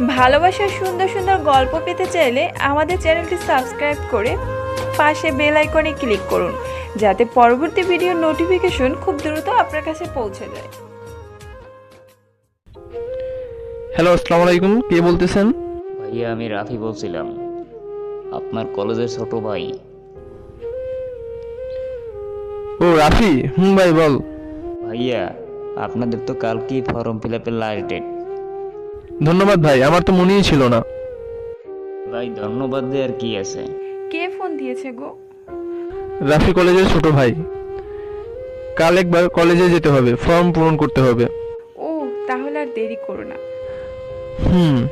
ভালোবাসার সুন্দর সুন্দর গল্প পেতে চাইলে আমাদের চ্যানেলটি সাবস্ক্রাইব করে পাশে বেল আইকনে ক্লিক করুন যাতে পরবর্তী ভিডিওর নোটিফিকেশন খুব দ্রুত আপনার কাছে পৌঁছে যায়। হ্যালো আসসালামু আলাইকুম। কে বলতেছেন? ভাইয়া আমি রাফি বলছিলাম। আপনার কলেজের ছোট ভাই। ও রাফি? হুম ভাই বল। ভাইয়া আপনাদের তো কালকেই ফর্ম ফিল আপের লাস্ট ডেট। ধন্যবাদ ভাই আমার তো মনেই ছিল না। ভাই ধন্যবাদ দেওয়ার কি আছে? কে ফোন দিয়েছে গো? রাফি কলেজের ছোট ভাই। কাল একবার কলেজে যেতে হবে ফর্ম পূরণ করতে হবে। ও তাহলে আর দেরি করো না। হুম।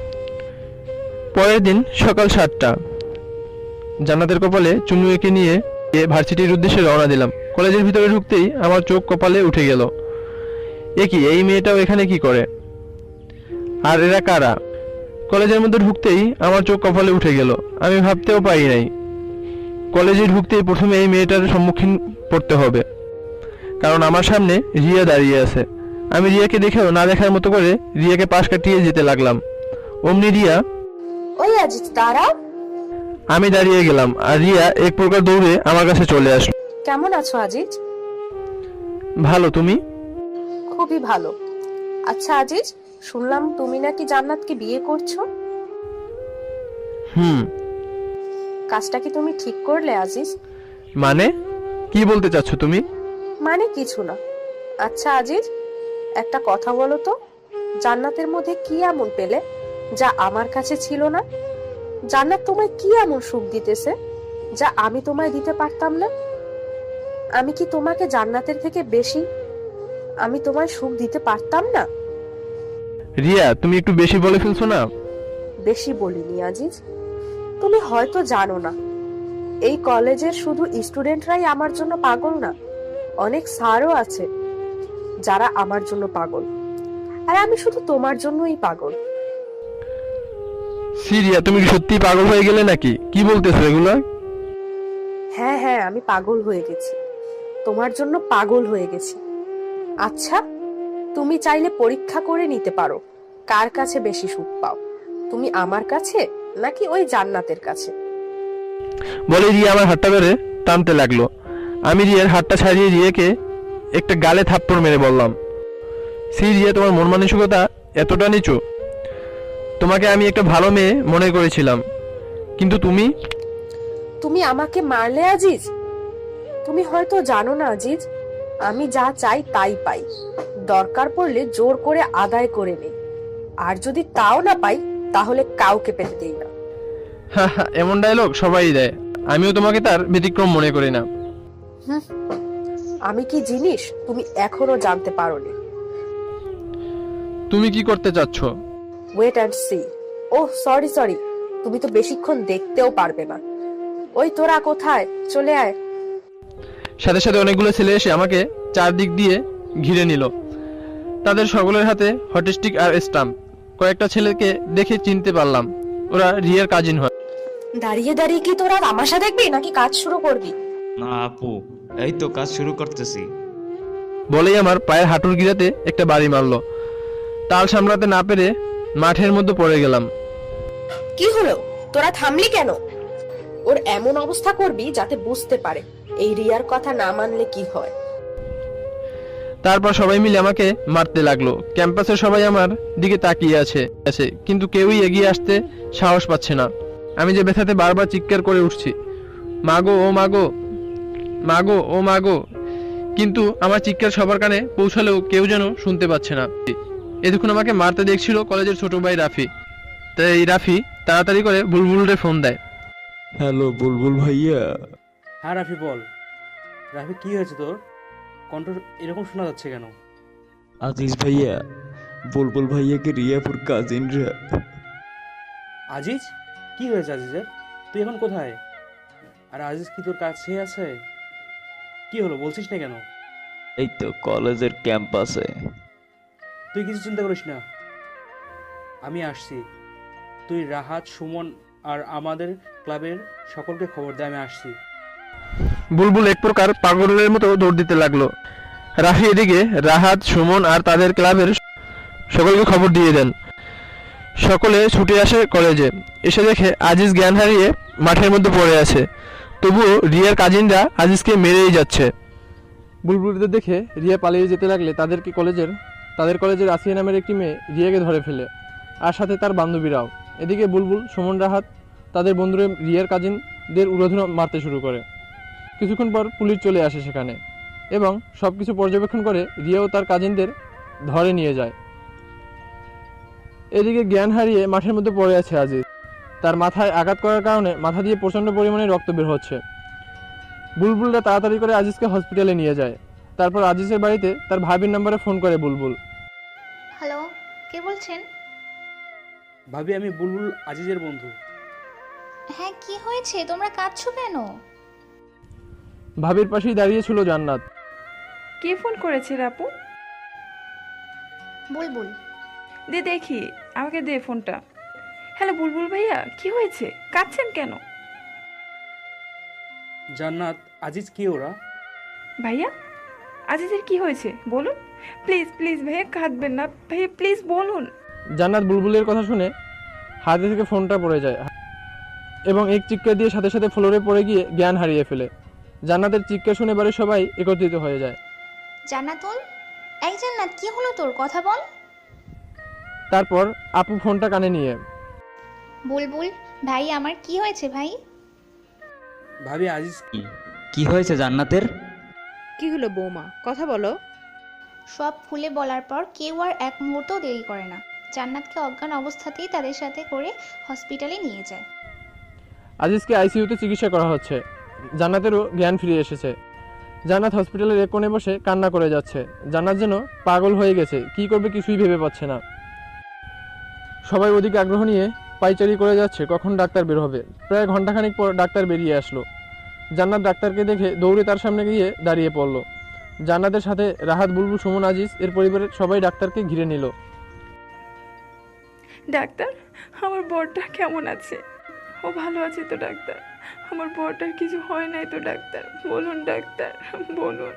পরের দিন সকাল সাতটা। জান্নাতের কপালে চুমু এঁকে নিয়ে এ ভার্সিটির উদ্দেশ্যে রওনা দিলাম। কলেজের ভিতরে ঢুকতেই আমার চোখ কপালে উঠে গেল। এ কি এই মেয়েটাও এখানে কি করে? আর এরা কারা? কলেজের মধ্যে ঢুকতেই আমার চোখ কপালে উঠে গেল। আমি ভাবতেও পারি নাই। কলেজে ঢুকতেই প্রথমে এই মেয়েটার সম্মুখীন পড়তে হবে। কারণ আমার সামনে রিয়া দাঁড়িয়ে আছে। আমি রিয়াকে দেখেও না দেখার মতো করে রিয়াকে পাশ কাটিয়ে যেতে লাগলাম। অমনি রিয়া ওই আজিজ দাঁড়া আমি দাঁড়িয়ে গেলাম আর রিয়া এক প্রকার দৌড়ে আমার কাছে চলে আসলো। কেমন আছো আজিজ ভালো তুমি? খুবই ভালো। আচ্ছা আজিজ শুনলাম তুমি নাকি জান্নাতকে বিয়ে করছ। হুম। কাজটা কি তুমি ঠিক করলে আজিজ? মানে? কি বলতে চাচ্ছ তুমি? মানে কিছু না। আচ্ছা আজিজ একটা কথা বলো তো। জান্নাতের মধ্যে কি এমন পেলে যা আমার কাছে ছিল না? জান্নাত তোমায় কি এমন সুখ দিতেছে যা আমি তোমায় দিতে পারতাম না? আমি কি তোমাকে জান্নাতের থেকে বেশি আমি তোমায় সুখ দিতে পারতাম না? রিয়া তুমি একটু বেশি বলে ফেলছো না? বেশি বলিনি আজিজ। তুমি হয়তো জানো না এই কলেজের শুধু স্টুডেন্টরাই আমার জন্য পাগল না অনেক স্যারও আছে যারা আমার জন্য পাগল। আর আমি শুধু তোমার জন্যই পাগল। সি রিয়া তুমি কি সত্যি পাগল হয়ে গেলে নাকি? কি বলতেছো এগুলো? হ্যাঁ হ্যাঁ আমি পাগল হয়ে গেছি। তোমার জন্য পাগল হয়ে গেছি। আচ্ছা তুমি চাইলে পরীক্ষা করে নিতে পারো। কার কাছে বেশি সুখ পাও? তুমি আমার কাছে নাকি ওই জান্নাতের কাছে? বলে রিয়া আমার হাতটা ধরে টানতে লাগল। আমি রিয়ার হাতটা ছাড়িয়ে রিয়াকে একটা গালে থাপ্পড় মেরে বললাম সি রিয়া তোমার মন মানসিকতা এতটা নিচু। তোমাকে আমি একটা ভালো মেয়ে মনে করেছিলাম। কিন্তু তুমি? তুমি আমাকে মারলে আজিজ? তুমি হয়তো জানো না আজিজ আমি যা চাই তাই পাই। দরকার পড়লে জোর করে আদায় করে নেই। আর যদি তাও না পাই তাহলে কাউকে পেতে দেই না। এমন ডায়লগ সবাই দেয়। আমিও তোমাকে তার ব্যতিক্রম মনে করি না। আমি কি জিনিস তুমি এখনও জানতে পারোনি? তুমি কি করতে চাচ্ছ? Wait and see oh sorry sorry তুমি তো বেশিক্ষণ দেখতেও পারবে না। ওই তোরা কোথায়? চলে আয়। সাথে সাথে অনেকগুলো ছেলে এসে আমাকে চারদিক দিয়ে ঘিরে নিল। তাদের সকলের হাতে হটস্টিক আর স্টাম্প কয়েকটা ছেলেকে দেখে চিনতে পারলাম। ওরা রিয়ার কাজিন হয়। দাঁড়িয়ে দাঁড়িয়ে কি তোরা তামাশা দেখবি নাকি কাজ শুরু করবি? না আপু এই তো কাজ শুরু করতেছি। বলেই আমার পায়ের হাঁটুর গিরাতে একটা বাড়ি মারলো। তাল সামলাতে না পেরে মাঠের মধ্যে পড়ে গেলাম। কি হলো? তোরা থামলি কেন? ওর এমন অবস্থা করবি যাতে বুঝতে পারে। এই রিয়ার কথা না মানলে কি হয়? তারপর সবাই মিলে আমাকে মারতে লাগল। ক্যাম্পাসের সবাই আমার দিকে তাকিয়ে আছে আছে কিন্তু কেউই এগিয়ে আসতে সাহস পাচ্ছে না। আমি যে ব্যথাতে বারবার চিৎকার করে উঠছি মাগো ও মাগো মাগো ও মাগো কিন্তু আমার চিৎকার সবার কানে পৌঁছালেও কেউ যেন শুনতে পাচ্ছে না। এতক্ষণ আমাকে মারতে দেখছিল কলেজের ছোট ভাই রাফি। তাই এই রাফি তাড়াতাড়ি করে বুলবুলরে ফোন দেয়। হ্যালো বুলবুল ভাইয়া। হ্যাঁ রাফি বল। রাফি কি হয়েছে তোর? কণ্ঠ এরকম শোনা যাচ্ছে কেন? আজিজ ভাইয়া বুলবুল ভাইয়াকে রিয়াপুর কাজিনরা আজিজ? কি হয়েছে আজিজের? তুই এখন কোথায়? আর আজিজ কি তোর কাছে আছে? কি হলো বলছিস না কেন? এই তো কলেজের ক্যাম্পাসে। তুই কিছু চিন্তা করিস না। আমি আসছি। তুই রাহাত সুমন আর আমাদের ক্লাবের সকলকে খবর দে আমি আসছি। বুলবুল এক প্রকার পাগলের মতো দৌড় দিতে লাগল। রাফি এদিকে রাহাত, সুমন আর তাদের ক্লাবের সকলকে খবর দিয়ে দেন। সকলে ছুটে আসে কলেজে। এসে দেখে আজিজ জ্ঞান হারিয়ে মাঠের মধ্যে পড়ে আছে। তবুও রিয়ার কাজিনরা আজিজকে মেরেই যাচ্ছে। বুলবুলিদের দেখে রিয়া পালিয়ে যেতে লাগলে তাদেরকে কলেজের তাদের কলেজের আসিয়া নামের একটি মেয়ে রিয়াকে ধরে ফেলে। আর সাথে তার বান্ধবীরাও। এদিকে বুলবুল, সুমন, রাহাত তাদের বন্ধুরা রিয়ার কাজিনদের উড়োধুন মারতে শুরু করে। কিছুক্ষণ পর পুলিশ চলে আসে সেখানে এবং সব কিছু পর্যবেক্ষণ করে রিয়াও তার কাজিনদের ধরে নিয়ে যায়। এদিকে জ্ঞান হারিয়ে মাঠের মধ্যে পড়ে আছে আজিজ। তার মাথায় আঘাত করার কারণে মাথা দিয়ে প্রচণ্ড পরিমাণে রক্ত বের হচ্ছে। বুলবুলরা তাড়াতাড়ি করে আজিজকে হসপিটালে নিয়ে যায়। তারপর আজিজের বাড়িতে তার ভাবির নম্বরে ফোন করে বুলবুল। হ্যালো কে বলছেন? ভাবি আমি বুলবুল আজিজের বন্ধু। হ্যাঁ কি হয়েছে? তোমরা কাঁদছো কেন? ভাবির পাশেই দাঁড়িয়ে ছিল জান্নাত। কে ফোন করেছে রে আপু? বুলবুল। দে দেখি আমাকে দে ফোনটা। হ্যালো বুলবুল ভাইয়া কি হয়েছে? কাঁদছেন কেন? জান্নাত আজিজ কে ওরা? ভাইয়া আজিজের কি হয়েছে? বলুন। প্লিজ প্লিজ ভাইয়া কাঁদবেন না। ভাইয়া প্লিজ বলুন। জান্নাত বুলবুলের কথা শুনে হাতে থেকে ফোনটা পড়ে যায়। এবং এক চিৎকার দিয়ে সাথে সাথে ফ্লোরে পড়ে গিয়ে জ্ঞান হারিয়ে ফেলে। জান্নাতের চিৎকার শুনে বাড়ির সবাই একত্রিত হয়ে যায়। জান্নাতুল এই জান্নাত কি হলো তোর? কথা বল। তারপর আপু ফোনটা কানে নিয়ে বুলবুল ভাই আমার কি হয়েছে ভাই? ভাবি আজিজ কি? কি হয়েছে জান্নাতের? কি হলো বৌমা? কথা বলো। সব খুলে বলার পর কেউ আর এক মুহূর্তও দেরি করে না। জান্নাতকে অজ্ঞান অবস্থাতেই তাদের সাথে করে হসপিটালে নিয়ে যায়। আজিজকে আইসিইউতে চিকিৎসা করা হচ্ছে। জান্নাতেরও জ্ঞান ফিরে এসেছে। জান্নাত হসপিটালের এক কোণে বসে কান্না করে যাচ্ছে। জান্নাত যেন পাগল হয়ে গেছে, কি করবে কিছুই ভেবে পাচ্ছে না। সবাই ওদিকে আগ্রহ নিয়ে পাইচারি করে যাচ্ছে, কখন ডাক্তার বের হবে। প্রায় ঘন্টাখানিক পর ডাক্তার বেরিয়ে আসলো। জান্নাত ডাক্তারকে দেখে দৌড়ে তার সামনে গিয়ে দাঁড়িয়ে পড়ল। জান্নাতের সাথে রাহাত বুলবু সুমন, আজিজ এর পরিবারের সবাই ডাক্তারকে ঘিরে নিল। ডাক্তার, আমার বরটা কেমন আছে? ও ভালো আছে তো, ডাক্তার? আমার বরটার কিছু হয় নাই তো ডাক্তার। বলুন ডাক্তার বলুন।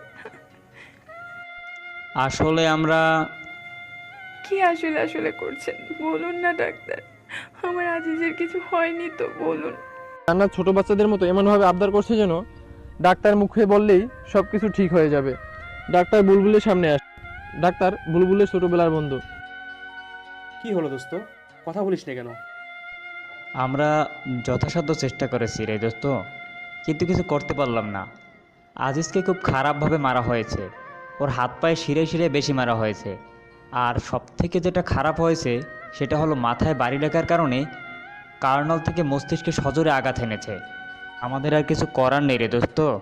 আসলে আমরা কি আসলে আসলে করছেন? বলুন না ডাক্তার। আমার আজিজের কিছু হয়নি তো বলুন। জান্নাত ছোট বাচ্চাদের মতো এমনভাবে আবদার করছে যেন ডাক্তার মুখে বললেই সব কিছু ঠিক হয়ে যাবে। ডাক্তার বুলবুলের সামনে আসে ডাক্তার বুলবুলের ছোটবেলার বন্ধু। কি হলো দোস্ত? কথা বলিস না কেন? আমরা যথাসাধ্য চেষ্টা করেছি রে দোস্ত কিন্তু কিছু করতে পারলাম না। আজিজকে খুব খারাপভাবে মারা হয়েছে। ওর হাত পায়ে শিরে শিরে বেশি মারা হয়েছে। আর সব থেকে যেটা খারাপ হয়েছে সেটা হলো মাথায় বাড়ি লাগার কারণে কার্নাল থেকে মস্তিষ্কে সজোরে আঘাত এনেছে। আমাদের আর কিছু করার নেই রে দোস্ত।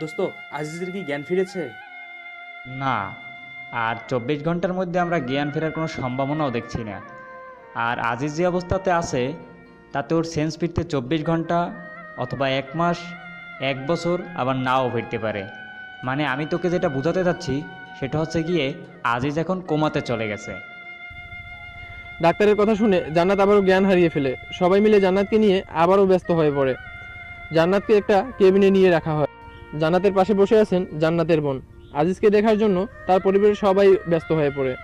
দোস্ত আজিজের কি জ্ঞান ফিরেছে? না আর চব্বিশ ঘণ্টার মধ্যে আমরা জ্ঞান ফেরার কোনো সম্ভাবনাও দেখছি না। আর আজিজ যে অবস্থাতে আছে, তাতে ওর সেন্স ফিরতে চব্বিশ ঘণ্টা অথবা এক মাস, এক বছর আবার নাও ফিরতে পারে। মানে আমি তোকে যেটা বোঝাতে চাচ্ছি, সেটা হচ্ছে গিয়ে আজিজ এখন কোমাতে চলে গেছে। ডাক্তারের কথা শুনে জান্নাত আবারও জ্ঞান হারিয়ে ফেলে। সবাই মিলে জান্নাতকে নিয়ে আবারও ব্যস্ত হয়ে পড়ে। জান্নাতকে একটা কেবিনে নিয়ে রাখা হয়। জান্নাতের পাশে বসে আছেন জান্নাতের বোন। আজিজকে দেখার জন্য তার পরিবারের সবাই ব্যস্ত হয়ে পড়ে।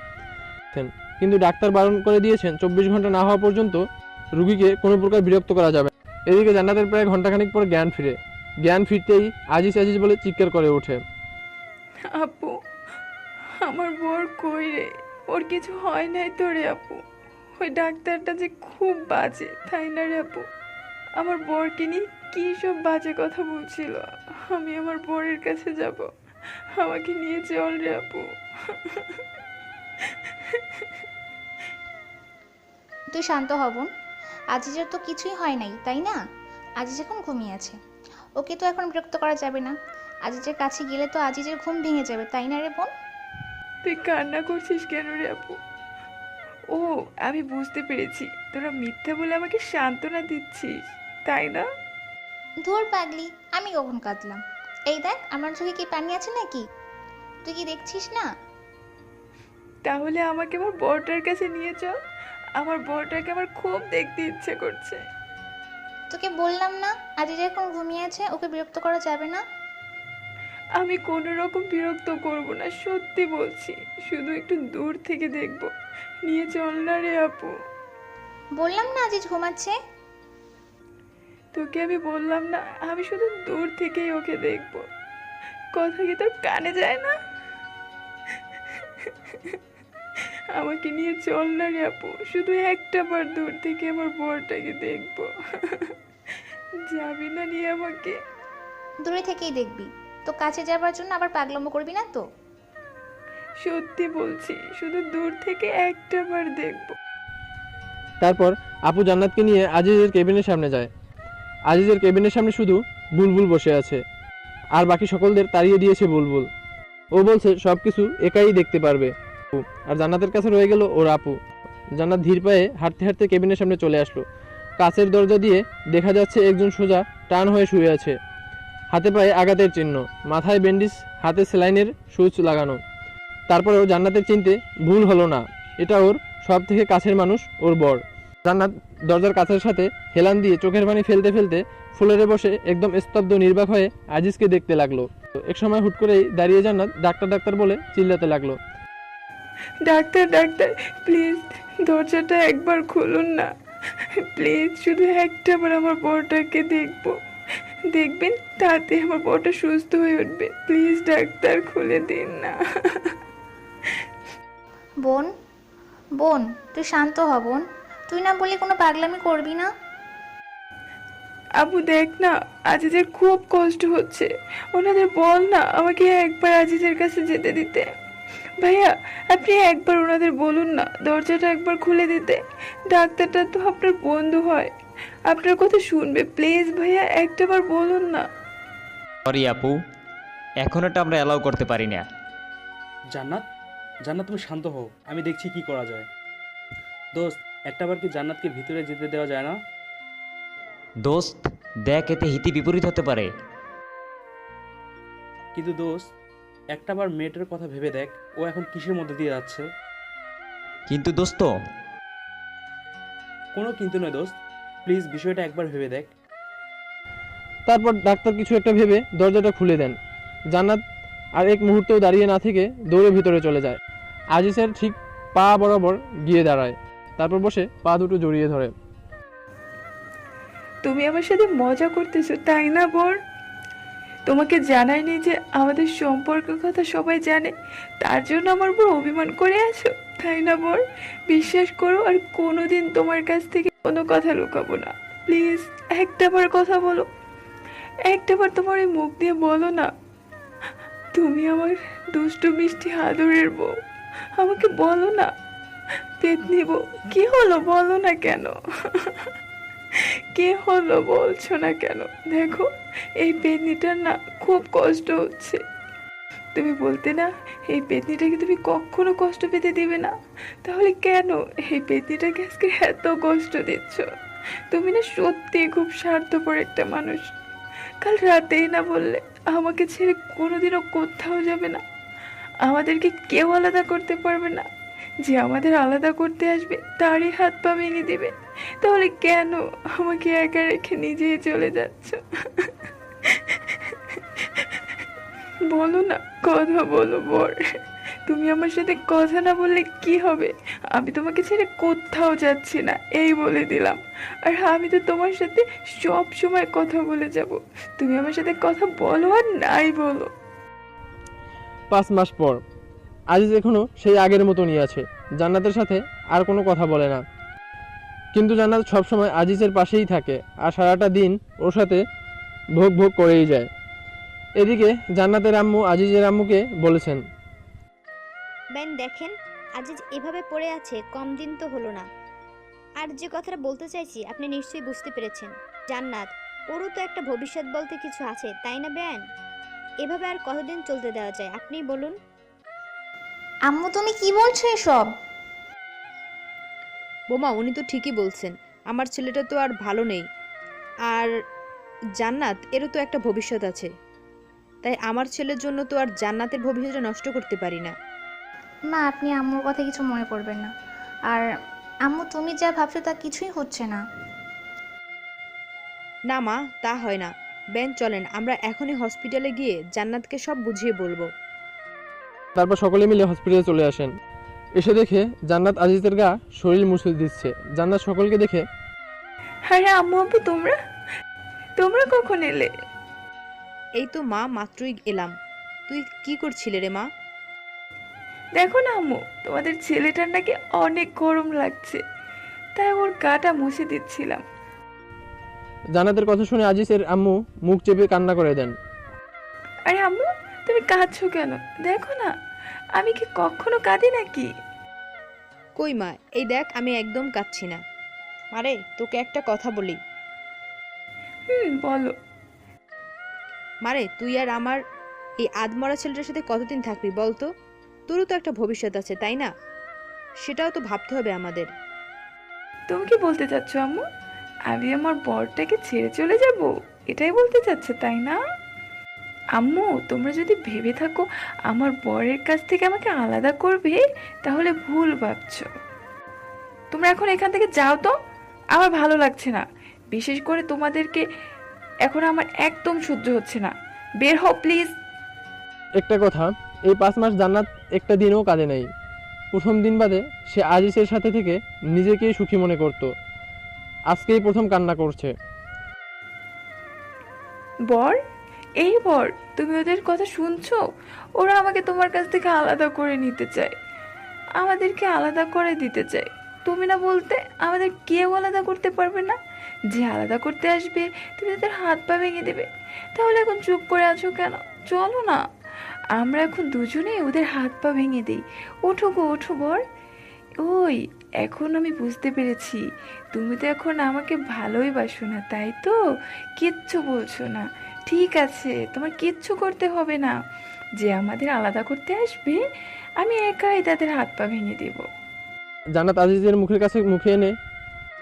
কিন্তু ডাক্তার বারণ করে দিয়েছেন, চব্বিশ ঘণ্টা না হওয়া পর্যন্ত রুগীকে কোনো প্রকার বিরক্ত করা যাবে। এদিকে জান্নাতের প্রায় ঘন্টাখানিক পর জ্ঞান ফিরে। জ্ঞান ফিরতেই আজিজ আজিজ বলে চিৎকার করে ওঠে। আপু, আমার বর কই রে? ওর কিছু হয় নাই তো রে আপু। ওই ডাক্তারটা যে খুব বাজে, তাই না রে আপু? আমার বরকে নিয়ে কী সব বাজে কথা বলছিল? আমি আমার বরের কাছে যাব। আমাকে নিয়ে চল রে আপু। তুই শান্ত হবন আজিজের তো কিছুই হয় নাই তাই না? আজিজ এখন ঘুমিয়ে আছে। ওকে তো এখন বিরক্ত করা যাবে না। আজিজের কাছে গেলে তো আজিজের ঘুম ভেঙে যাবে তাই না রে বোন? তুই কান্না করছিস কেন রে আপু? ও আমি বুঝতে পেরেছি। তোরা মিথ্যা বলে আমাকে সান্ত্বনা দিচ্ছিস তাই না? ধুর পাগলি আমি কখন কাঁদলাম? এই দেখ আমার চোখে কি পানি আছে নাকি? তুই কি দেখছিস না? তাহলে আমাকে আমার বরটার কাছে নিয়ে চল আমার বরটাকে আমার খুব দেখতে ইচ্ছে করছে। তোকে বললাম না আজিজ এখন ঘুমিয়ে আছে ওকে বিরক্ত করা যাবে না? আমি কোনো রকম বিরক্ত করব না সত্যি বলছি। শুধু একটু দূর থেকে দেখব। নিয়ে চল না রে আপু। বললাম না আজিজ ঘুমাচ্ছে? তোকে আমি বললাম না আমি শুধু দূর থেকেই ওকে দেখব। কথা কি তোর কানে যায় না? আমাকে নিয়ে চল না রে আপু শুধু একটা বার দূর থেকে আমার বরটাকে দেখব। যাবি না নিয়ে আমাকে? দূরে থেকেই দেখবি। তো কাছে যাবার জন্য আবার পাগলামো করবি না তো? সত্যি বলছি শুধু দূর থেকে একটা বার দেখব। তারপর আপু জান্নাতকে নিয়ে আজিজের কেবিনের সামনে যায়। আজিজের কেবিনের সামনে শুধু বুলবুল বসে আছে। আর বাকি সকলদের তাড়িয়ে দিয়েছে বুলবুল। ও বলছে সব কিছু একাই দেখতে পারবে। আর জান্নাতের কাছে রয়ে গেল ওর আপু। জান্নাত ধীর পায়ে হাঁটতে হাঁটতে কেবিনের সামনে চলে আসলো। কাছের দরজা দিয়ে দেখা যাচ্ছে একজন সোজা টান হয়ে শুয়ে আছে। হাতে পায়ে আঘাতের চিহ্ন, মাথায় ব্যান্ডিজ, হাতে সেলাইনের সুচ লাগানো। তারপরেও জান্নাতের চিনতে ভুল হলো না। এটা ওর সব থেকে কাছের মানুষ, ওর বর। জান্নাত দরজার কাছের সাথে হেলান দিয়ে চোখের পানি ফেলতে ফেলতে ফুলেরে বসে একদম স্তব্ধ, নির্বাক হয়ে আজিজকে দেখতে লাগল। এক সময় হুট করেই দাঁড়িয়ে জান্নাত ডাক্তার ডাক্তার বলে চিল্লাতে লাগল। ডাক্তার ডাক্তার প্লিজ দরজাটা একবার খুলুন না। প্লিজ শুধু একটা বার আমার বরটাকে দেখব। দেখবেন তাতে আমার বরটা সুস্থ হয়ে উঠবে। প্লিজ ডাক্তার খুলে দিন না। বোন বোন তুই শান্ত হ বোন। তুই না বলি কোনো পাগলামি করবি না? আবু দেখ না আজিজের খুব কষ্ট হচ্ছে। ওনাদের বল না আমাকে একবার আজিজের কাছে যেতে দিতে। ভাইয়া আপনি একবার ওনাদের বলুন না দরজাটা একবার খুলে দিতে। ডাক্তারটা তো আপনার বন্ধু হয়। আপনার কথা শুনবে প্লিজ ভাইয়া একটাবার বলুন না। সরি আপু এখন এটা আমরা অ্যালাউ করতে পারি না। জান্নাত? জান্নাত তুমি শান্ত হও আমি দেখছি কি করা যায়। দোস্ত একটাবার কি জান্নাতকে ভিতরে যেতে দেওয়া যায় না? দোস্ত দেখ এতে হিতি বিপরীত হতে পারে। কিন্তু দোস্ত একটাবার মেয়েটার কথা ভেবে দেখ ও এখন কিসের মধ্যে দিয়ে যাচ্ছে? কিন্তু দোস্ত। কোনো কিন্তু নয় দোস্ত। প্লিজ বিষয়টা একবার ভেবে দেখ। তারপর ডাক্তার কিছু একটা ভেবে দরজাটা খুলে দেন। জান্নাত আর এক মুহূর্তেও দাঁড়িয়ে না থেকে দৌড়ে ভিতরে চলে যায়। আজিজের ঠিক পা বরাবর গিয়ে দাঁড়ায়। তারপর বসে পা দুটো জড়িয়ে ধরে। তুমি আমার সাথে মজা করতেছো তাই না বর? তোমাকে জানায়নি যে আমাদের সম্পর্কের কথা সবাই জানে। তার জন্য আমার বর অভিমান করে আছো, তাই না বর? বিশ্বাস করো, আর কোনোদিন তোমার কাছ থেকে কোনো কথা লুকাবো না। প্লিজ একটাবার কথা বলো। একটাবার তোমার এই মুখ দিয়ে বলো না। তুমি আমার দুষ্টু মিষ্টি আদরের বউ। আমাকে বলো না। পেতনি বউ, কি হলো? বলো না কেন? কে হলো বলছো না কেন? দেখো, এই পেতনিটার না খুব কষ্ট হচ্ছে। তুমি বলতে না, এই পেতনিটাকে তুমি কখনো কষ্ট পেতে দিবে না। তাহলে কেন এই পেতনিটাকে আজকে এত কষ্ট দিচ্ছ? তুমি না সত্যি খুব স্বার্থপর একটা মানুষ। কাল রাতেই না বললে আমাকে ছেড়ে কোনোদিনও কোথাও যাবে না। আমাদেরকে কেউ আলাদা করতে পারবে না। যে আমাদের আলাদা করতে আসবে, তারই হাত পা ভেঙে দিবে। তাহলে কেন আমাকে একা রেখে নিজেই চলে যাচ্ছ? বলো না, কথা বলো বর। তুমি আমার সাথে কথা না বললে কি হবে? আমি তোমাকে ছেড়ে কোথাও যাচ্ছি না, এই বলে দিলাম। আর আমি তো তোমার সাথে সব সময় কথা বলে যাব। তুমি আমার সাথে কথা বলো আর নাই বলো। পাঁচ মাস পর, আজিজ এখনও সেই আগের মতনই আছে। জান্নাতের সাথে আর কোনো কথা বলে না। কিন্তু জান্নাত সবসময় আজিজের পাশেই থাকে আর সারাটা দিন ওর সাথে ভোগ ভোগ করেই যায়। এদিকে জান্নাতের আম্মু আজিজের আম্মুকে বলেছেন বেন দেখেন আজিজ এভাবে পড়ে আছে কম দিন তো হলো না। আর যে কথাটা বলতে চাইছি আপনি নিশ্চয়ই বুঝতে পেরেছেন। জান্নাত ওরও তো একটা ভবিষ্যৎ বলতে কিছু আছে তাই না বেন? এভাবে আর কতদিন চলতে দেওয়া যায় আপনি বলুন? আম্মু তুমি কি বলছো এসব? বোমা উনি তো ঠিকই বলছেন আমার ছেলেটা তো আর ভালো নেই। আর জান্নাত এরও তো একটা ভবিষ্যৎ আছে। তাই আমার ছেলের জন্য তো আর জান্নাতের ভবিষ্যৎটা নষ্ট করতে পারি না। মা আপনি আম্মুর কথা কিছু মনে করবেন না। আর আম্মু তুমি যা ভাবছ তা কিছুই হচ্ছে না। না মা তা হয় না। বেন চলেন আমরা এখনই হসপিটালে গিয়ে জান্নাতকে সব বুঝিয়ে বলব। তারপর সকলে মিলে হসপিটালে চলে আসেন। এসে দেখে জান্নাত আজিজের গা শরীর মুছে দিচ্ছে। জান্নাত সকলকে দেখে আরে আম্মু আব্বু তোমরা? তোমরা কখন এলে? এই তো মা মাত্রই এলাম। তুই কি করছিলে রে মা? দেখো না আম্মু তোমাদের ছেলেটার নাকি অনেক গরম লাগছে। তাই ওর গাটা মুছে দিচ্ছিলাম। জান্নাতের কথা শুনে আজিজের আম্মু মুখ চেপে কান্না করে দেন। আরে আম্মু তুমি কাঁদছো কেন? দেখো না। আমি কি কখনো কাঁদি নাকি? কই মা এই দেখ আমি একদম কাঁদছি না। আরে তোকে একটা কথা বলি। হুম বলো। মারে তুই আর আমার এই আদমরা ছেলেটার সাথে কতদিন থাকবি বল তো? তোরও তো একটা ভবিষ্যৎ আছে তাই না? সেটাও তো ভাবতে হবে আমাদের। তুমি কি বলতে চাচ্ছ আম্মু? আমি আমার বরটাকে ছেড়ে চলে যাব? এটাই বলতে চাচ্ছে তাই না? আম্মু তোমরা যদি ভেবে থাকো আমার বরের কাছ থেকে আমাকে আলাদা করবে তাহলে ভুল ভাবছ। তোমরা এখন এখান থেকে যাও তো আমার ভালো লাগছে না। বিশেষ করে তোমাদেরকে এখন আমার একদম সহ্য হচ্ছে না। বের হও প্লিজ। একটা কথা এই পাঁচ মাস জান্নাত একটা দিনও কাজে নেই। প্রথম দিন বাদে সে আজিসের সাথে থেকে নিজেকেই সুখী মনে করত। আজকেই প্রথম কান্না করছে। বর এই বর, তুমি ওদের কথা শুনছো? ওরা আমাকে তোমার কাছ থেকে আলাদা করে নিতে চায়। আমাদেরকে আলাদা করে দিতে চায়। তুমি না বলতে আমাদের কেউ আলাদা করতে পারবে না? যে আলাদা করতে আসবে, তুমি তাদের হাত পা ভেঙে দেবে। তাহলে এখন চুপ করে আছো কেন? চলো না। আমরা এখন দুজনেই ওদের হাত পা ভেঙে দিই। ওঠো গো, ওঠো বর। ওই, এখন আমি বুঝতে পেরেছি। তুমি তো এখন আমাকে ভালোই বাসো না, তাই তো? কিচ্ছু বলছো না। ঠিক আছে, তোমার কিচ্ছু করতে হবে না। যে আমাদের আলাদা করতে আসবে, আমি একাই তাদের হাত পা ভেঙে দেব। জান্নাত আজিজের মুখের কাছে মুখে এনে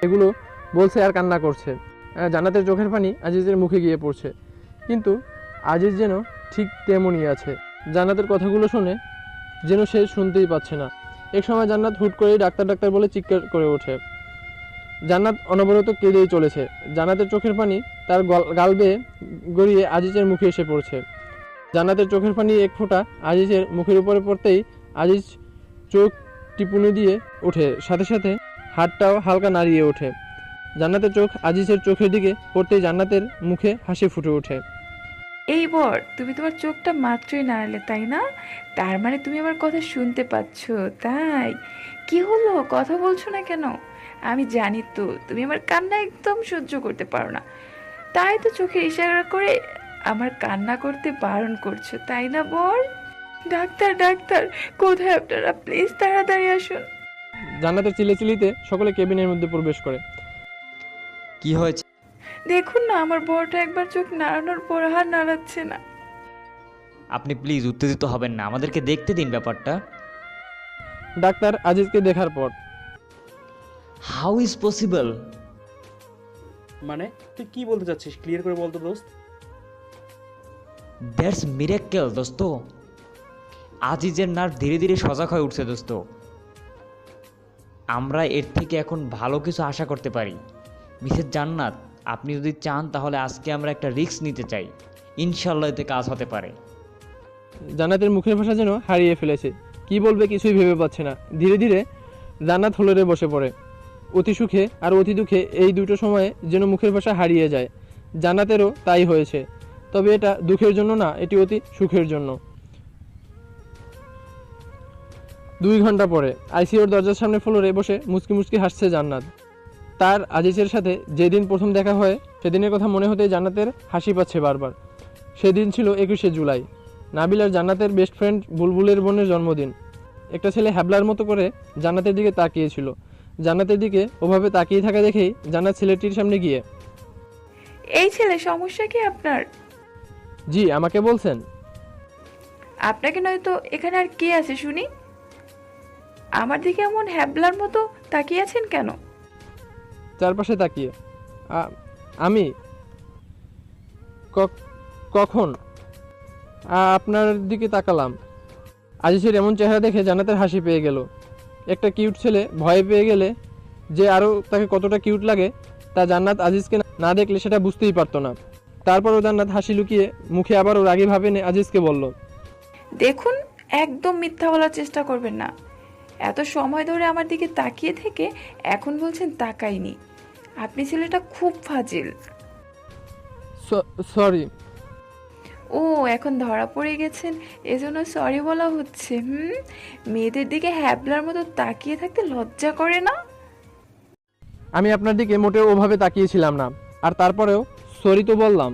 এগুলো বলছে আর কান্না করছে। জান্নাতের চোখের পানি আজিজের মুখে গিয়ে পড়ছে। কিন্তু আজিজ যেন ঠিক তেমনই আছে। জান্নাতের কথাগুলো শুনে যেন সে শুনতেই পাচ্ছে না। এক সময় জান্নাত হুট করেই ডাক্তার ডাক্তার বলে চিৎকার করে ওঠে। জান্নাত অনবরত কেঁদেই চলেছে। জান্নাতের চোখের পানি তার গল- গাল বেয়ে গড়িয়ে আজিজের মুখে এসে পড়ছে। জান্নাতের চোখের পানি এক ফোঁটা আজিজের মুখের উপরে পড়তেই আজিজ চোখ টিপুনি দিয়ে ওঠে। সাথে সাথে হাতটাও হালকা নাড়িয়ে ওঠে। জান্নাতের চোখ আজিজের চোখের দিকে পড়তেই জান্নাতের মুখে হাসি ফুটে ওঠে। এই বর, তুমি তোমার চোখটা মাত্রই নাড়ালে, তাই না? তার মানে তুমি আমার কথা শুনতে পাচ্ছ, তাই? কি হলো? কথা বলছো না কেন? আমি জানি তো, তুমি আমার কান্না একদম সহ্য করতে পারো না। তাই তো চোখে ইশারা করে আমার কান্না করতে বারণ করছ তাই না বল ডাক্তার ডাক্তার কোথায় আপনারা? প্লিজ তাড়াতাড়ি আসুন। জান্নাতের চিলেচিলিতে সকলে কেবিনের মধ্যে প্রবেশ করে। কি হয়েছে? দেখুন না আমার বরটা একবার চোখ নাড়ানোর পর আর নাড়াচ্ছে না। আপনি প্লিজ উত্তেজিত হবেন না আমাদেরকে দেখতে দিন ব্যাপারটা। ডাক্তার আজিজকে দেখার পর। হাউ ইজ পসিবল মানে তুই কি বলতে চাচ্ছিস? ক্লিয়ার করে বলতো দোস্ত। দ্যাটস মিরাক্কেল দোস্ত। আজিজের নার্ভ ধীরে ধীরে সজাগ হয়ে উঠছে দোস্ত। আমরা এর থেকে এখন ভালো কিছু আশা করতে পারি। মিসেস জান্নাত আপনি যদি চান তাহলে আজকে আমরা একটা রিস্ক নিতে চাই। ইনশাল্লাহ এতে কাজ হতে পারে। জান্নাতের মুখের ভাষা যেন হারিয়ে ফেলেছে। কি বলবে কিছুই ভেবে পাচ্ছে না। ধীরে ধীরে জান্নাত হলরে বসে পড়ে। অতি সুখে আর অতি দুঃখে এই দুটো সময়ে যেন মুখের ভাষা হারিয়ে যায়। জান্নাতেরও তাই হয়েছে। তবে এটা দুঃখের জন্য না, এটি অতি সুখের জন্য। দুই ঘণ্টা পরে আইসিওর দরজার সামনে ফ্লোরে বসে মুচকি মুচকি হাসছে জান্নাত। তার আজিজের সাথে যেদিন প্রথম দেখা হয়, সেদিনের কথা মনে হতে জান্নাতের হাসি পাচ্ছে বারবার। সেদিন ছিল একুশে জুলাই, নাবিল আর জান্নাতের বেস্ট ফ্রেন্ড বুলবুলের বোনের জন্মদিন। একটা ছেলে হ্যাবলার মতো করে জান্নাতের দিকে তাকিয়েছিল। জান্নাতের দিকে ওভাবে তাকিয়ে থাকা দেখেই জান্নাত ছেলেটির সামনে গিয়ে এই ছেলে সমস্যা কি আপনার? জি আমাকে বলছেন। আপনাকে নয়তো এখানে আর কে আছে শুনি? আমার দিকে এমন হ্যাবলার মতো তাকিয়ে আছেন কেন? চারপাশে তাকিয়ে। আ- আমি? ক- কখন? আ- আপনার দিকে তাকালাম। আজিজের এমন চেহারা দেখে জান্নাতের হাসি পেয়ে গেল। একটা কিউট ছেলে ভয় পেয়ে গেলে যে আরও তাকে কতটা কিউট লাগে তা জান্নাত আজিজকে না দেখলে সেটা বুঝতেই পারতো না। তারপরও জান্নাত হাসি লুকিয়ে মুখে আবারও রাগী ভাবে নে আজিজকে বলল দেখুন একদম মিথ্যা বলার চেষ্টা করবেন না। এত সময় ধরে আমার দিকে তাকিয়ে থেকে এখন বলছেন তাকাইনি। আপনি ছেলেটা খুব ফাজিল। সরি ও এখন ধরা পড়ে গেছেন। এজন্য সরি বলা হচ্ছে হুম? মেয়েদের দিকে হ্যাবলার মতো তাকিয়ে থাকতে লজ্জা করে না? আমি আপনার দিকে মোটেও ওভাবে তাকিয়েছিলাম না। আর তারপরেও সরি তো বললাম।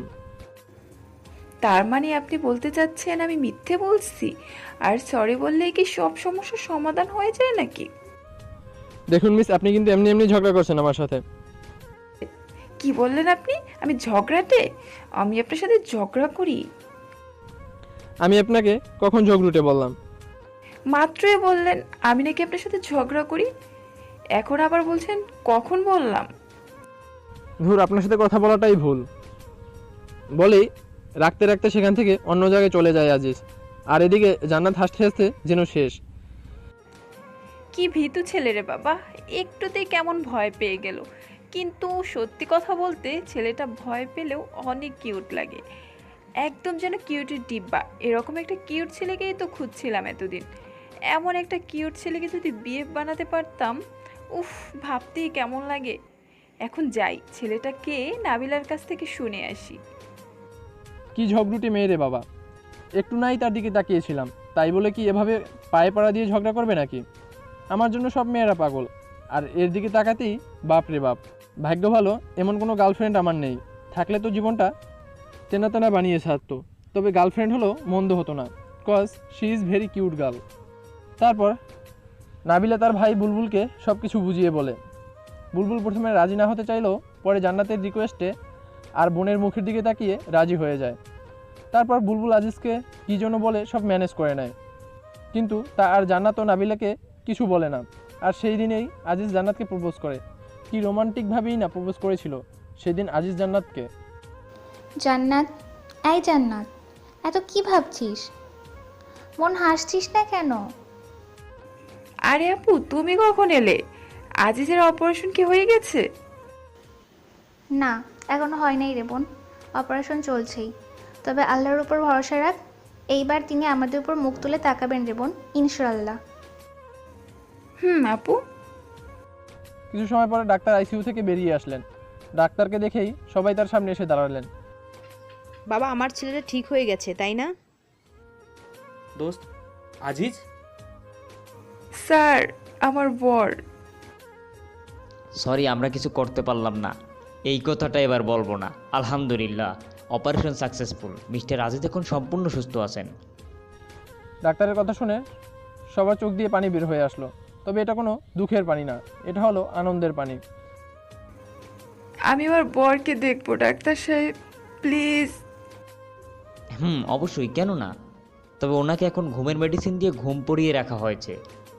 তার মানে আপনি বলতে চাচ্ছেন আমি মিথ্যে বলছি? আর সরি বললেই কি সব সমস্যার সমাধান হয়ে যায় নাকি? দেখুন মিস আপনি কিন্তু এমনি এমনি ঝগড়া করছেন আমার সাথে। কি বললেন আপনি? আমি ঝগড়াটে? আমি আপনার সাথে ঝগড়া করি। আমি আপনাকে কখন ঝগড়ুটে বললাম? মাত্রই বললেন আমি নাকি আপনার সাথে ঝগড়া করি? এখন আবার বলছেন কখন বললাম? ধুর আপনার সাথে কথা বলাটাই ভুল। বলেই রাখতে রাখতে সেখান থেকে অন্য জায়গায় চলে যায় আজিজ। আর এদিকে জান্নাত হাসতে হাসতে যেন শেষ। কি ভীতু ছেলে রে বাবা একটুতেই কেমন ভয় পেয়ে গেল। কিন্তু সত্যি কথা বলতে ছেলেটা ভয় পেলেও অনেক কিউট লাগে। একদম যেন কিউটের ডিব্বা। এরকম একটা কিউট ছেলেকেই তো খুঁজছিলাম এতদিন। এমন একটা কিউট ছেলেকে যদি বিয়ে বানাতে পারতাম, উফ, ভাবতেই কেমন লাগে। এখন যাই, ছেলেটাকে নাবিলার কাছ থেকে শুনে আসি। কি ঝগড়ুটে মেয়ে রে বাবা। একটু নাই তার দিকে তাকিয়েছিলাম। তাই বলে কি এভাবে পায়ে পাড়া দিয়ে ঝগড়া করবে নাকি? আমার জন্য সব মেয়েরা পাগল। আর এর দিকে তাকাতেই বাপ রে বাপ। ভাগ্য ভালো, এমন কোনো গার্লফ্রেন্ড আমার নেই। থাকলে তো জীবনটা তেনা তেনা বানিয়ে ছাড়তো। তবে গার্লফ্রেন্ড হলো মন্দ হতো না cause she is very cute girl তারপর নাবিলা তার ভাই বুলবুলকে সব কিছু বুঝিয়ে বলে। বুলবুল প্রথমে রাজি না হতে চাইলেও পরে জান্নাতের রিকোয়েস্টে আর বোনের মুখের দিকে তাকিয়ে রাজি হয়ে যায়। তারপর বুলবুল আজিজকে কী জন্য বলে সব ম্যানেজ করে নেয়। কিন্তু তা আর জান্নাত ও নাবিলাকে কিছু বলে না। আর সেই দিনেই আজিজ জান্নাতকে প্রপোজ করে। কি রোমান্টিকভাবেই না প্রপোজ করেছিল, সেদিন আজিজ জান্নাতকে। জান্নাত? এই জান্নাত এত কি ভাবছিস? মন হাসছিস না কেন? আরে আপু তুমি কখন এলে? আজিজের অপারেশন কি হয়ে গেছে? না এখনও হয় নাই রে বোন অপারেশন চলছেই। তবে আল্লাহর উপর ভরসা রাখ এইবার তিনি আমাদের উপর মুখ তুলে তাকাবেন রে বোন ইনশাল্লাহ হুম আপু? কিছু সময় পরে ডাক্তার আইসিইউ থেকে বেরিয়ে আসলেন। ডাক্তারকে দেখেই সবাই তার সামনে এসে দাঁড়ালেন। বাবা আমার ছেলেটা ঠিক হয়ে গেছে তাই না? দোস্ত আজিজ? স্যার আমার বর। সরি আমরা কিছু করতে পারলাম না। এই কথাটা এবার বলব না। আলহামদুলিল্লাহ অপারেশন সাকসেসফুল। মিস্টার আজিজ এখন সম্পূর্ণ সুস্থ আছেন। ডাক্তারের কথা শুনে সবার চোখ দিয়ে পানি বের হয়ে আসলো। তবে এটা কোনো দুঃখের পানি না এটা হলো আনন্দের পানি। আমি আমার বরকে দেখব ডাক্তার সাহেব। প্লিজ। হুম অবশ্যই কেন না তবে ওনাকে এখন ঘুমের মেডিসিন দিয়ে ঘুম পড়িয়ে রাখা হয়েছে।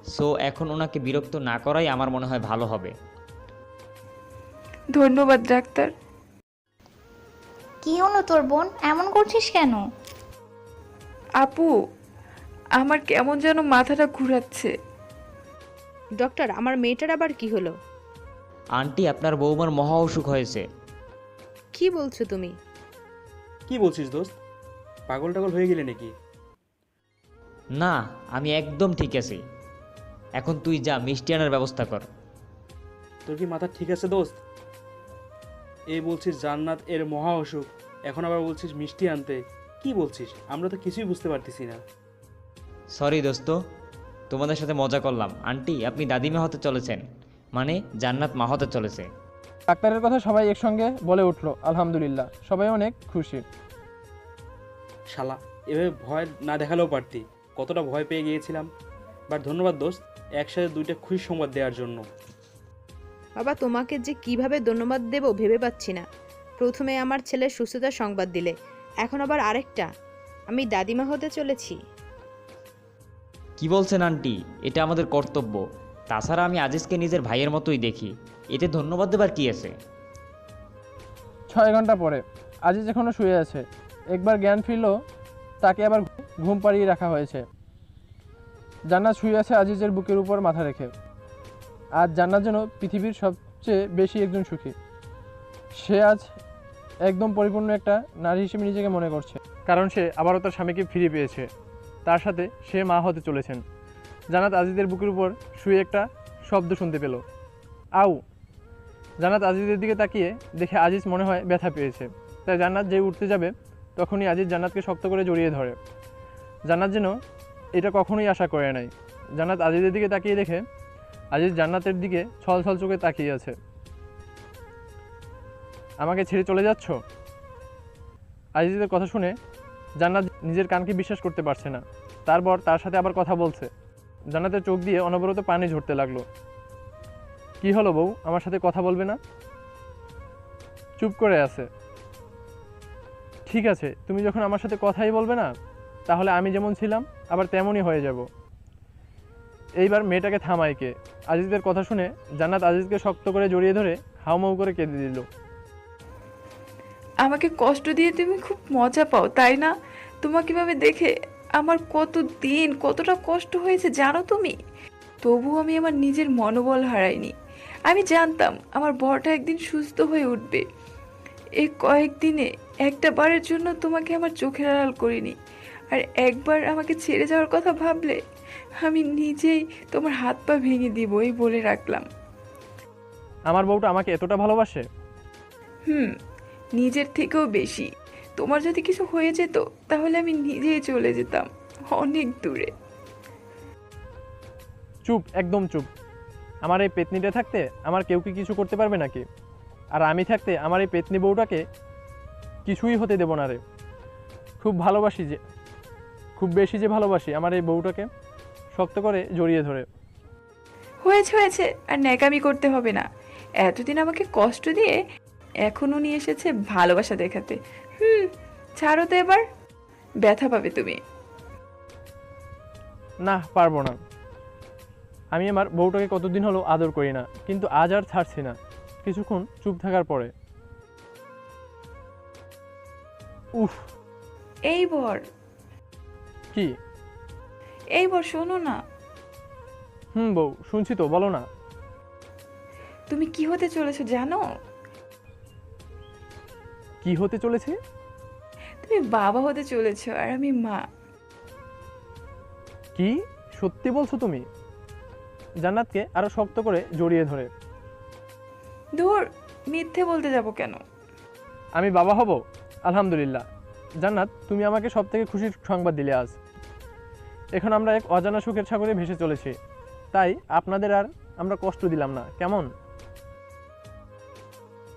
সো এখন ওনাকে বিরক্ত না করাই আমার মনে হয় ভালো হবে। ধন্যবাদ ডাক্তার। কি হলো তোর বোন? এমন করছিস কেন? আপু আমার কেমন যেন মাথাটা ঘুরাচ্ছে। ডক্টর আমার মেয়েটার আবার কি হলো? আন্টি আপনার বৌমার মহা অসুখ হয়েছে। কি বলছো তুমি? কি বলছিস দোস্ত? পাগল টাগল হয়ে গেলে নাকি? না আমি একদম ঠিক আছি। এখন তুই যা মিষ্টি আনার ব্যবস্থা কর। তোর কি মাথা ঠিক আছে দোস্ত? এই বলছিস জান্নাত এর মহা অসুখ। এখন আবার বলছিস মিষ্টি আনতে। কি বলছিস? আমরা তো কিছুই বুঝতে পারতেছি না। সরি দোস্ত। তোমাদের সাথে মজা করলাম। আন্টি আপনি দাদিমা হতে চলেছেন। মানে জান্নাত মা হতে চলেছে। ডাক্তারের কথা সবাই একসঙ্গে বলে উঠল আলহামদুলিল্লাহ। সবাই অনেক খুশি। শালা। এভাবে ভয় না দেখালেও পারতি। কতটা ভয় পেয়ে গিয়েছিলাম। বাট ধন্যবাদ দোস্ত একসাথে দুইটা খুশি সংবাদ দেওয়ার জন্য। বাবা তোমাকে যে কীভাবে ধন্যবাদ দেব ভেবে পাচ্ছি না। প্রথমে আমার ছেলে সুস্থতার সংবাদ দিলে এখন আবার আরেকটা। আমি দাদিমা হতে চলেছি। কি বলছেন আন্টি? এটা আমাদের কর্তব্য। তাছাড়া আমি আজিজকে নিজের ভাইয়ের মতোই দেখি। এতে ধন্যবাদ দেবার কি আছে? ছয় ঘণ্টা পরে। আজিজ এখনও শুয়ে আছে। একবার জ্ঞান ফিরলো, তাকে আবার ঘুম পাড়িয়ে রাখা হয়েছে। জান্নাত শুয়ে আছে আজিজের বুকের উপর মাথা রেখে। আজ জান্নাত যেন পৃথিবীর সবচেয়ে বেশি একজন সুখী। সে আজ একদম পরিপূর্ণ একটা নারী হিসেবে নিজেকে মনে করছে। কারণ সে আবারও তার স্বামীকে ফিরে পেয়েছে। তার সাথে সে মা হতে চলেছেন। জানাত আজিজের বুকের উপর শুয়ে একটা শব্দ শুনতে পেল। আউ! জান্নাত আজিজের দিকে তাকিয়ে দেখে আজিজ মনে হয় ব্যথা পেয়েছে। তাই জান্নাত যে উঠতে যাবে তখনই আজিজ জান্নাতকে শক্ত করে জড়িয়ে ধরে। জান্নাত যেন এটা কখনোই আশা করে নাই। জান্নাত আজিজের দিকে তাকিয়ে দেখে, আজিজ জান্নাতের দিকে ছল ছল চোখে তাকিয়ে আছে। আমাকে ছেড়ে চলে যাচ্ছ? আজিজের কথা শুনে জান্নাত নিজের কানকে বিশ্বাস করতে পারছে না। তারপর তার সাথে আবার কথা বলছে। জান্নাতের চোখ দিয়ে অনবরত পানি ঝরতে লাগল। কি হলো বউ? আমার সাথে কথা বলবে না? চুপ করে আছে। ঠিক আছে, তুমি যখন আমার সাথে কথাই বলবে না, তাহলে আমি যেমন ছিলাম, আবার তেমনই হয়ে যাব। এইবার মেয়েটাকে থামায় কে? আজিজের কথা শুনে জান্নাত আজিজকে শক্ত করে জড়িয়ে ধরে হাউমাউ করে কেঁদে দিল। আমাকে কষ্ট দিয়ে তুমি খুব মজা পাও, তাই না? তোমাকে ভাবে দেখে আমার কত দিন, কতটা কষ্ট হয়েছে জানো তুমি? তবু আমি আমার নিজের মনোবল হারাইনি। আমি জানতাম আমার বরটা একদিন সুস্থ হয়ে উঠবে। এই কয়েকদিনে একটা বারের জন্য তোমাকে আমার চোখের আড়াল করিনি। আর একবার আমাকে ছেড়ে যাওয়ার কথা ভাবলে আমি নিজেই তোমার হাত পা ভেঙে দিব এই বলে রাখলাম। আমার বউটা আমাকে এতটা ভালোবাসে? হুম নিজের থেকেও বেশি। তোমার যদি কিছু হয়ে যেত তাহলে আমি নিজেই চলে যেতাম অনেক দূরে। চুপ একদম চুপ। আমার এই পেতনিটা থাকতে আমার কেউ কি কিছু করতে পারবে নাকি? আর আমি থাকতে আমার এই পেতনি বউটাকে কিছুই হতে দেব না রে। খুব ভালোবাসি যে খুব বেশি যে ভালোবাসি আমার এই বউটাকে শক্ত করে জড়িয়ে ধরে। হয়েছে হয়েছে আর ন্যাকামি করতে হবে না। এতদিন আমাকে কষ্ট দিয়ে এখন উনি এসেছে ভালোবাসা দেখাতে। হুম ছাড়ো তো এবার। ব্যথা পাবে তুমি। না পারব না। আমি আমার বউটাকে কতদিন হলো আদর করি না কিন্তু আজ আর ছাড়ছি না। কিছুক্ষণ চুপ থাকার পরে। উফ। এই বর। কি? এই বর শোনো না। হুম বউ শুনছি তো বলো না। তুমি কি হতে চলেছো জানো? কি হতে চলেছে? তুমি বাবা হতে চলেছো আর আমি মা। কি? সত্যি বলছো তুমি? জান্নাতকে আরও শক্ত করে জড়িয়ে ধরে। ধর মিথ্যে বলতে যাব কেন? আমি বাবা হব আলহামদুলিল্লাহ। জান্নাত তুমি আমাকে সব থেকে খুশির সংবাদ দিলে আজ। এখন আমরা এক অজানা সুখের সাগরে ভেসে চলেছি। তাই আপনাদের আর আমরা কষ্ট দিলাম না কেমন?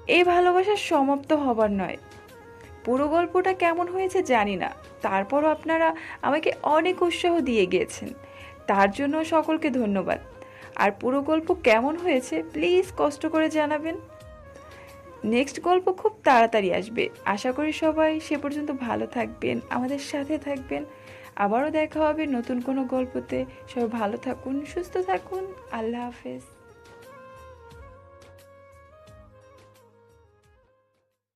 এই ভালোবাসা সমাপ্ত হবার নয়। পুরো গল্পটা কেমন হয়েছে জানি না। তারপরও আপনারা আমাকে অনেক উৎসাহ দিয়ে গিয়েছেন। তার জন্য সকলকে ধন্যবাদ। আর পুরো গল্প কেমন হয়েছে প্লিজ কষ্ট করে জানাবেন। নেক্সট গল্প খুব তাড়াতাড়ি আসবে। আশা করি সবাই সে পর্যন্ত ভালো থাকবেন, আমাদের সাথে থাকবেন। আবারও দেখা হবে নতুন কোনো গল্পতে। সবাই ভালো থাকুন, সুস্থ থাকুন। আল্লাহ হাফেজ।